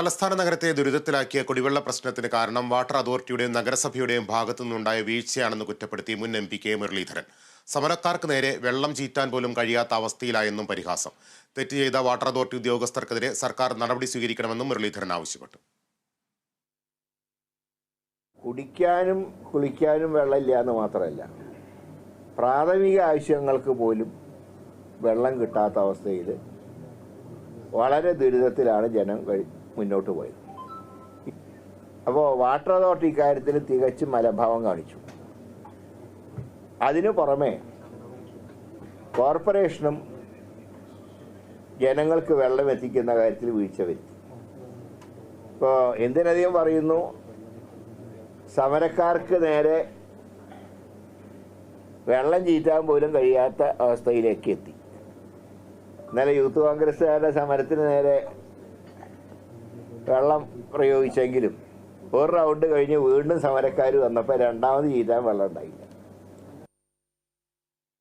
തലസ്ഥാന നഗരത്തെ ദുരിതത്തിലാക്കിയ കുടിവെള്ള പ്രശ്നത്തിന് കാരണം വാട്ടർ അതോറിറ്റിയുടെയും നഗരസഭയുടെയും ഭാഗത്തു നിന്നുണ്ടായ വീഴ്ചയാണെന്ന് കുറ്റപ്പെടുത്തി മുൻ എം പി കെ മുരളീധരൻ. സമരക്കാർക്ക് നേരെ വെള്ളം ചീറ്റാൻ പോലും കഴിയാത്ത അവസ്ഥയിലായെന്നും പരിഹാസം. തെറ്റ് ചെയ്ത വാട്ടർ അതോറിറ്റി ഉദ്യോഗസ്ഥർക്കെതിരെ സർക്കാർ നടപടി സ്വീകരിക്കണമെന്നും മുരളീധരൻ ആവശ്യപ്പെട്ടു. കുടിക്കാനും കുളിക്കാനും വെള്ളമില്ല എന്ന് മാത്രമല്ല പ്രാഥമിക ആവശ്യങ്ങൾക്ക് പോലും വെള്ളം കിട്ടാത്ത അവസ്ഥയിൽ വളരെ ദുരിതത്തിലാണ് ജനം കഴി മുന്നോട്ട് പോയത്. അപ്പോൾ വാട്ടർ അതോറിറ്റി ഇക്കാര്യത്തിൽ തികച്ചും മലഭാവം കാണിച്ചു. അതിനു പുറമെ കോർപ്പറേഷനും ജനങ്ങൾക്ക് വെള്ളം എത്തിക്കുന്ന കാര്യത്തിൽ വീഴ്ച വരുത്തി. ഇപ്പോൾ എന്തിനധികം പറയുന്നു? സമരക്കാർക്ക് നേരെ വെള്ളം ചീറ്റാൻ പോലും കഴിയാത്ത അവസ്ഥയിലേക്ക് എത്തി. ഇന്നലെ യൂത്ത് കോൺഗ്രസ്സുകാരുടെ സമരത്തിന് നേരെ വെള്ളം പ്രയോഗിച്ചെങ്കിലും ഒരു റൗണ്ട് കഴിഞ്ഞ് വീണ്ടും സമരക്കാർ വന്നപ്പോൾ രണ്ടാമത് ചീറ്റാൻ വെള്ളം ഉണ്ടായില്ല.